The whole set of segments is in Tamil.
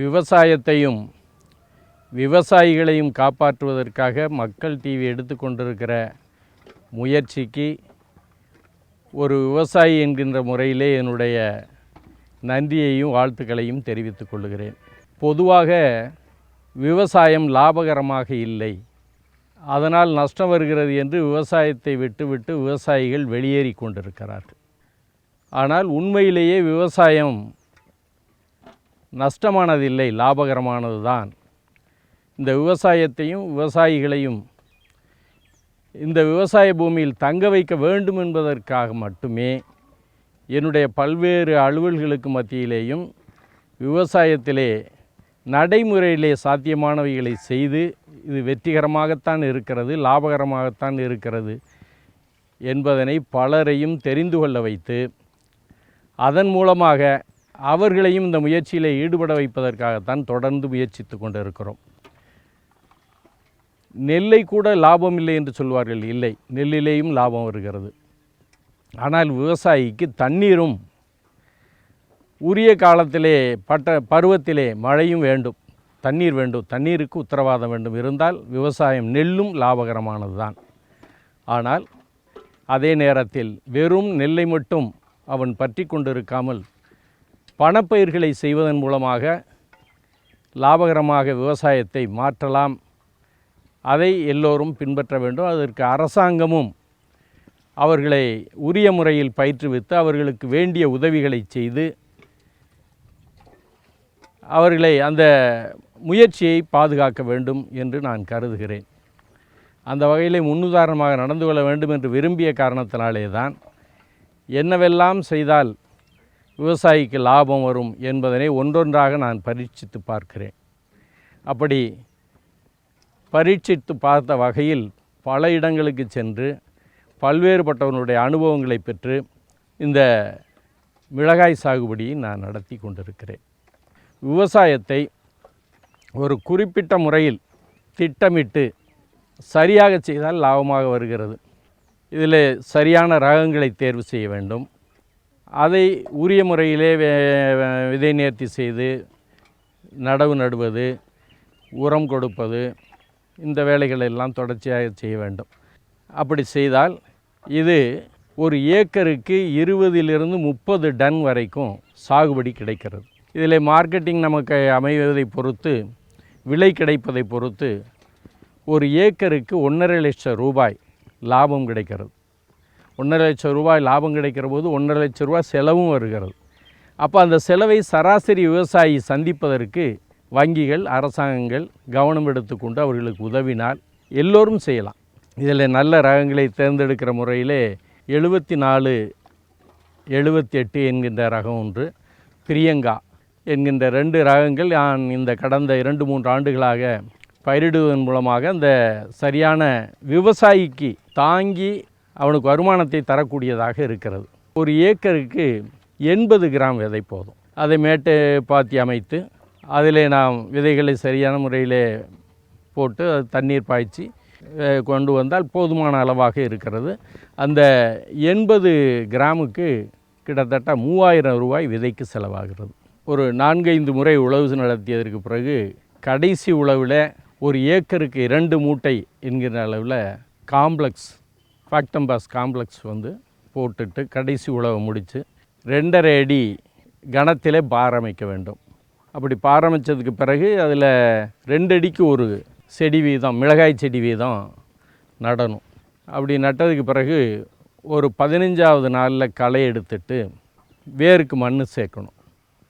விவசாயத்தையும் விவசாயிகளையும் காப்பாற்றுவதற்காக மக்கள் டிவி எடுத்துக்கொண்டிருக்கிற முயற்சிக்கு ஒரு விவசாயி என்கின்ற முறையிலே என்னுடைய நன்றியையும் வாழ்த்துக்களையும் தெரிவித்துக் கொள்கிறேன். பொதுவாக விவசாயம் லாபகரமாக இல்லை. அதனால் நஷ்டம் வருகிறது என்று விவசாயத்தை விட்டுவிட்டு விவசாயிகள் வெளியேறி கொண்டிருக்கிறார்கள். ஆனால் உண்மையிலேயே விவசாயம் நஷ்டமானதில்லை லாபகரமானது தான் இந்த விவசாயத்தையும் விவசாயிகளையும் இந்த விவசாய பூமியில் தங்க வைக்க வேண்டும் என்பதற்காக மட்டுமே என்னுடைய பல்வேறு அலுவல்களுக்கு மத்தியிலேயும் விவசாயத்திலே நடைமுறையிலே சாத்தியமானவைகளை செய்து இது வெற்றிகரமாகத்தான் இருக்கிறது லாபகரமாகத்தான் இருக்கிறது என்பதனை பலரையும் தெரிந்து கொள்ள வைத்து அதன் மூலமாக அவர்களையும் இந்த முயற்சியில் ஈடுபட வைப்பதற்காகத்தான் தொடர்ந்து முயற்சித்து கொண்டிருக்கிறோம். நெல்லை கூட லாபம் இல்லை என்று சொல்வார்கள். இல்லை நெல்லிலேயும் லாபம் வருகிறது. ஆனால் விவசாயிக்கு தண்ணீரும் உரிய காலத்திலே பட்ட பருவத்திலே மழையும் வேண்டும் தண்ணீர் வேண்டும் தண்ணீருக்கு உத்தரவாதம் வேண்டும் இருந்தால் விவசாயம் நெல்லும் லாபகரமானது தான் ஆனால் அதே நேரத்தில் வெறும் நெல்லை மட்டும் அவன் பற்றி கொண்டிருக்காமல் பணப்பயிர்களை செய்வதன் மூலமாக லாபகரமாக விவசாயத்தை மாற்றலாம். அதை எல்லோரும் பின்பற்ற வேண்டும். அதற்கு அரசாங்கமும் அவர்களை உரிய முறையில் பயிற்றுவித்து அவர்களுக்கு வேண்டிய உதவிகளை செய்து அவர்களை அந்த முயற்சியை பாதுகாக்க வேண்டும் என்று நான் கருதுகிறேன். அந்த வகையில் முன்னுதாரணமாக நடந்து கொள்ள வேண்டும் என்று விரும்பிய காரணத்தினாலே தான் என்னவெல்லாம் செய்தால் விவசாயிக்கு லாபம் வரும் என்பதனை ஒன்றொன்றாக நான் பரீட்சித்து பார்க்கிறேன். அப்படி பரீட்சித்து பார்த்த வகையில் பல இடங்களுக்கு சென்று பல்வேறுபட்டவனுடைய அனுபவங்களை பெற்று இந்த மிளகாய் சாகுபடியை நான் நடத்தி கொண்டிருக்கிறேன். விவசாயத்தை ஒரு குறிப்பிட்ட முறையில் திட்டமிட்டு சரியாக செய்தால் லாபமாக வருகிறது. இதில் சரியான ரகங்களை தேர்வு செய்ய வேண்டும். அதை உரிய முறையிலே வே- விதை நேர்த்தி செய்து நடவு நடுவது உரம் கொடுப்பது இந்த வேலைகளை எல்லாம் தொடர்ச்சியாக செய்ய வேண்டும். அப்படி செய்தால் இது ஒரு ஏக்கருக்கு இருபதிலிருந்து முப்பது டன் வரைக்கும் சாகுபடி கிடைக்கிறது. இதில் மார்க்கெட்டிங் நமக்கு அமைவதை பொறுத்து விலை கிடைப்பதை பொறுத்து ஒரு ஏக்கருக்கு ஒன்றரை லட்சம் ரூபாய் லாபம் கிடைக்கிறது. ஒன்றரை லட்சம் ரூபாய் லாபம் கிடைக்கிற போது ஒன்றரை லட்சம் ரூபாய் செலவும் வருகிறது. அப்போ அந்த செலவை சராசரி விவசாயி சந்திப்பதற்கு வங்கிகள் அரசாங்கங்கள் கவனம் எடுத்துக்கொண்டு அவர்களுக்கு உதவினால் எல்லோரும் செய்யலாம். இதில் நல்ல ரகங்களை தேர்ந்தெடுக்கிற முறையிலே எழுபத்தி நாலு எழுபத்தி எட்டு என்கின்ற ரகம் ஒன்று பிரியங்கா என்கின்ற ரெண்டு ரகங்கள் நான் இந்த கடந்த இரண்டு மூன்று ஆண்டுகளாக பயிரிடுவதன் மூலமாக அந்த சரியான விவசாயிக்கு தாங்கி அவனுக்கு வருமானத்தை தரக்கூடியதாக இருக்கிறது. ஒரு ஏக்கருக்கு எண்பது கிராம் விதை போதும். அதை மேட்டு பாத்தி அமைத்து அதில் நாம் விதைகளை சரியான முறையிலே போட்டு அது தண்ணீர் பாய்ச்சி கொண்டு வந்தால் போதுமான அளவாக இருக்கிறது. அந்த எண்பது கிராமுக்கு கிட்டத்தட்ட மூவாயிரம் ரூபாய் விதைக்கு செலவாகிறது. ஒரு நான்கைந்து முறை உழவு நடத்தியதற்கு பிறகு கடைசி உழவில் ஒரு ஏக்கருக்கு இரண்டு மூட்டை என்கிற அளவில் காம்ப்ளெக்ஸ் ஃபேக்டம்பாஸ் காம்ப்ளெக்ஸ் வந்து போட்டுட்டு கடைசி உழவை முடித்து ரெண்டரை அடி கணத்திலே பாரமைக்க வேண்டும். அப்படி பாரமித்ததுக்கு பிறகு அதில் ரெண்டு அடிக்கு ஒரு செடி வீதம் மிளகாய் செடி வீதம் நடணும். அப்படி நட்டதுக்கு பிறகு ஒரு பதினஞ்சாவது நாளில் களை எடுத்துட்டு வேருக்கு மண் சேர்க்கணும்.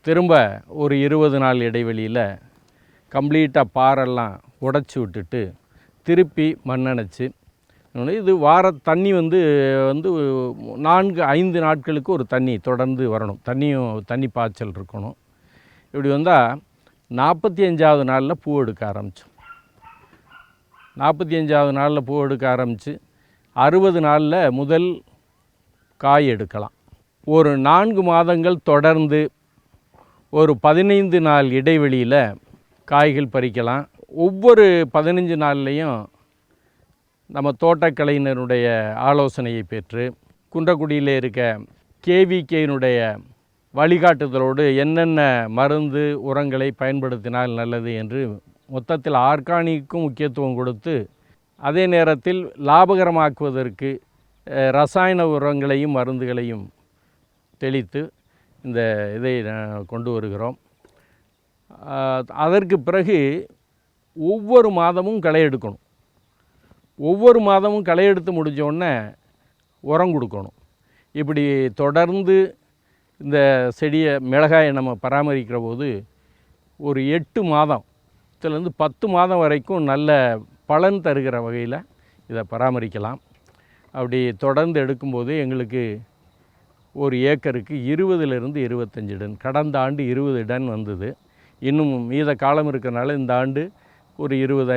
திரும்ப ஒரு இருபது நாள் இடைவெளியில் கம்ப்ளீட்டாக பாறெல்லாம் உடச்சி விட்டுட்டு திருப்பி மண்ணணைச்சு இது வார தண்ணி வந்து வந்து நான்கு ஐந்து நாட்களுக்கு ஒரு தண்ணி தொடர்ந்து வரணும். தண்ணியும் தண்ணி பாய்ச்சல் இருக்கணும். இப்படி வந்தால் நாற்பத்தி அஞ்சாவது நாளில் பூ எடுக்க ஆரம்பித்தோம் நாற்பத்தி அஞ்சாவது நாளில் பூ எடுக்க ஆரம்பித்து அறுபது நாளில் முதல் காய் எடுக்கலாம். ஒரு நான்கு மாதங்கள் தொடர்ந்து ஒரு பதினைந்து நாள் இடைவெளியில் காய்கள் பறிக்கலாம். ஒவ்வொரு பதினஞ்சு நாள்லேயும் நம்ம தோட்டக்கலைஞருடைய ஆலோசனையை பெற்று குன்றக்குடியில் இருக்க கேவிகேயினுடைய வழிகாட்டுதலோடு என்னென்ன மருந்து உரங்களை பயன்படுத்தினால் நல்லது என்று மொத்தத்தில் ஆர்கானிக்கும் முக்கியத்துவம் கொடுத்து அதே நேரத்தில் லாபகரமாக்குவதற்கு ரசாயன உரங்களையும் மருந்துகளையும் தெளித்து இந்த இதை கொண்டு வருகிறோம். அதற்கு பிறகு ஒவ்வொரு மாதமும் களை எடுக்கணும். ஒவ்வொரு மாதமும் களை எடுத்து உரம் கொடுக்கணும். இப்படி தொடர்ந்து இந்த செடியை மிளகாயை நம்ம பராமரிக்கிற போது ஒரு எட்டு மாதம் இதுலேருந்து பத்து மாதம் வரைக்கும் நல்ல பலன் தருகிற வகையில் இதை பராமரிக்கலாம். அப்படி தொடர்ந்து எடுக்கும்போது எங்களுக்கு ஒரு ஏக்கருக்கு இருபதுலேருந்து இருபத்தஞ்சி டன் கடந்த ஆண்டு இருபது டன் வந்தது. இன்னும் மீத காலம் இருக்கிறனால இந்த ஆண்டு ஒரு இருபது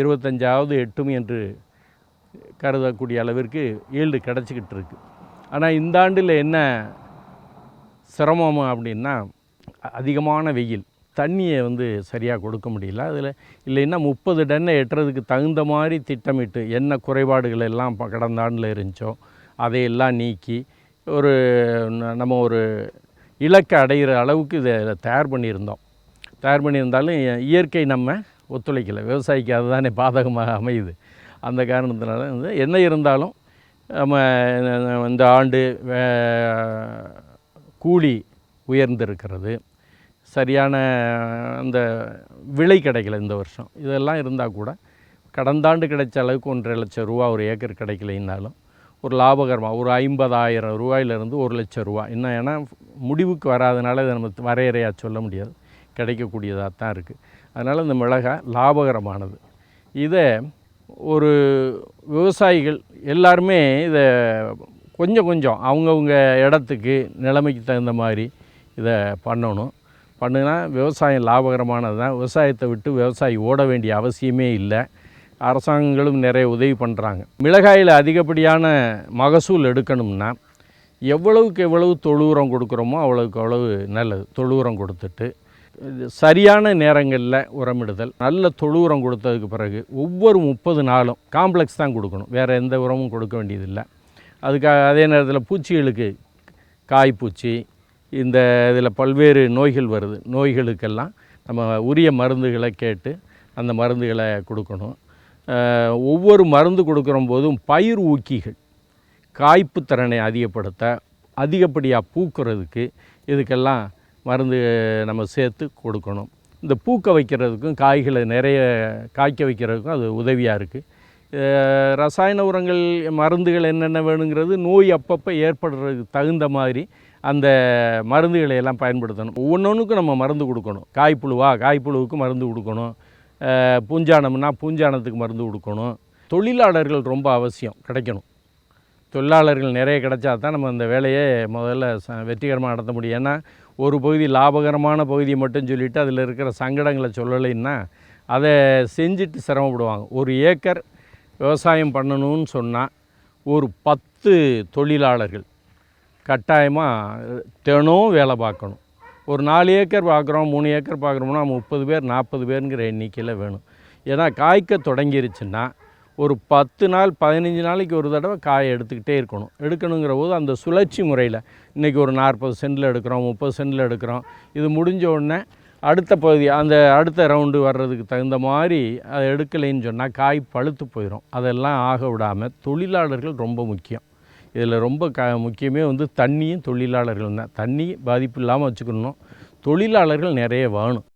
இருபத்தஞ்சாவது எட்டும் என்று கருதக்கூடிய அளவிற்கு ஈல்டு கிடச்சிக்கிட்டு இருக்கு. ஆனால் இந்த ஆண்டில் என்ன சிரமம் அப்படின்னா அதிகமான வெயில். தண்ணியை வந்து சரியாக கொடுக்க முடியல. அதில் இல்லைன்னா முப்பது டன்னை எட்டுறதுக்கு தகுந்த மாதிரி திட்டமிட்டு என்ன குறைபாடுகள் எல்லாம் கடந்த ஆண்டில் இருந்துச்சோ அதையெல்லாம் நீக்கி ஒரு நம்ம ஒரு இலக்கை அடைகிற அளவுக்கு இதை தயார் பண்ணியிருந்தோம். தயார் பண்ணியிருந்தாலும் இ- இயற்கை நம்ம ஒத்துழைக்கலை. விவசாயிக்கு அதுதானே பாதகமாக அமையுது. அந்த காரணத்தினால வந்து என்ன இருந்தாலும் நம்ம இந்த ஆண்டு வே- கூலி உயர்ந்திருக்கிறது. சரியான அந்த விலை கிடைக்கல இந்த வருஷம். இதெல்லாம் இருந்தால் கூட கடந்த ஆண்டு கிடைச்ச அளவுக்கு ஒன்றரை லட்சம் ரூபா ஒரு ஏக்கர் கிடைக்கலைன்னாலும் ஒரு லாபகரமாக ஒரு ஐம்பதாயிரம் ரூபாயிலிருந்து ஒரு லட்சம் ரூபா. இன்னும் ஏன்னா முடிவுக்கு வராதனால இதை நம்ம வரையறையாக சொல்ல முடியாது. கிடைக்கக்கூடியதாக தான் இருக்குது அதனால் இந்த மிளகாய் லாபகரமானது. இதை ஒரு விவசாயிகள் எல்லாருமே இதை கொஞ்சம் கொஞ்சம் அவங்கவுங்க இடத்துக்கு நிலைமைக்கு தகுந்த மாதிரி இதை பண்ணணும். பண்ணுனா விவசாயம் லாபகரமானது தான். விவசாயத்தை விட்டு விவசாயி ஓட வேண்டிய அவசியமே இல்லை. அரசாங்கங்களும் நிறைய உதவி பண்ணுறாங்க மிளகாயில் அதிகப்படியான மகசூல் எடுக்கணும்னா எவ்வளவுக்கு எவ்வளவு தொழு உரம் கொடுக்குறோமோ அவ்வளவுக்கு அவ்வளவு நல்லது. தொழு உரம் கொடுத்துட்டு இது சரியான நேரங்களில் உரமிடுதல். நல்ல தொழு உரம் கொடுத்ததுக்கு பிறகு ஒவ்வொரு முப்பது நாளும் காம்ப்ளெக்ஸ் தான் கொடுக்கணும். வேறு எந்த உரமும் கொடுக்க வேண்டியதில்லை. அதுக்காக அதே நேரத்தில் பூச்சிகளுக்கு காய்ப்பூச்சி இந்த இதில் பல்வேறு நோய்கள் வருது. நோய்களுக்கெல்லாம் நம்ம உரிய மருந்துகளை கேட்டு அந்த மருந்துகளை கொடுக்கணும். ஒவ்வொரு மருந்து கொடுக்குற போதும் பயிர் ஊக்கிகள் காய்ப்பு திறனை அதிகப்படுத்த அதிகப்படியாக பூக்கிறதுக்கு இதுக்கெல்லாம் மருந்து நம்ம சேர்த்து கொடுக்கணும். இந்த பூக்க வைக்கிறதுக்கும் காய்களை நிறைய காய்க்க வைக்கிறதுக்கும் அது உதவியாக இருக்குது ரசாயன உரங்கள் மருந்துகள் என்னென்ன வேணுங்கிறது நோய் அப்பப்போ ஏற்படுறதுக்கு தகுந்த மாதிரி அந்த மருந்துகளை எல்லாம் பயன்படுத்தணும். ஒவ்வொன்றுக்கும் நம்ம மருந்து கொடுக்கணும். காய்ப்புழுவா காய்ப்புழுவுக்கு மருந்து கொடுக்கணும். பூஞ்சானம்னா பூஞ்சானத்துக்கு மருந்து கொடுக்கணும். தொழிலாளர்கள் ரொம்ப அவசியம் கிடைக்கணும். தொழிலாளர்கள் நிறைய கிடைச்சா தான் நம்ம இந்த வேலையை முதல்ல ச வெற்றிகரமாக நடத்த முடியும். ஏன்னா ஒரு பகுதி லாபகரமான பகுதியை மட்டும் சொல்லிவிட்டு அதில் இருக்கிற சங்கடங்களை சொல்லலைன்னா அதை செஞ்சுட்டு சிரமப்படுவாங்க. ஒரு ஏக்கர் விவசாயம் பண்ணணும்னு சொன்னால் ஒரு பத்து தொழிலாளர்கள் கட்டாயமாக தினம் வேலை பார்க்கணும். ஒரு நாலு ஏக்கர் பார்க்குறோம் மூணு ஏக்கர் பார்க்குறோம்னா முப்பது பேர் நாற்பது பேருங்கிற எண்ணிக்கையில் வேணும். ஏன்னா காய்க்க தொடங்கிருச்சுன்னா ஒரு பத்து நாள் பதினஞ்சு நாளைக்கு ஒரு தடவை காயை எடுத்துக்கிட்டே இருக்கணும். எடுக்கணுங்கிற போது அந்த சுழற்சி முறையில் இன்றைக்கி ஒரு நாற்பது சென்டில் எடுக்கிறோம் முப்பது சென்டில் எடுக்கிறோம். இது முடிஞ்ச உடனே அடுத்த பகுதி அந்த அடுத்த ரவுண்டு வர்றதுக்கு தகுந்த மாதிரி அதை எடுக்கலைன்னு சொன்னால் காய் பழுத்து போயிடும் அதெல்லாம் ஆக விடாமல் தொழிலாளர்கள் ரொம்ப முக்கியம். இதில் ரொம்ப க முக்கியமே வந்து தண்ணியும் தொழிலாளர்கள் தான். தண்ணி பாதிப்பு இல்லாமல் வச்சுக்கணும். தொழிலாளர்கள் நிறைய வேணும்.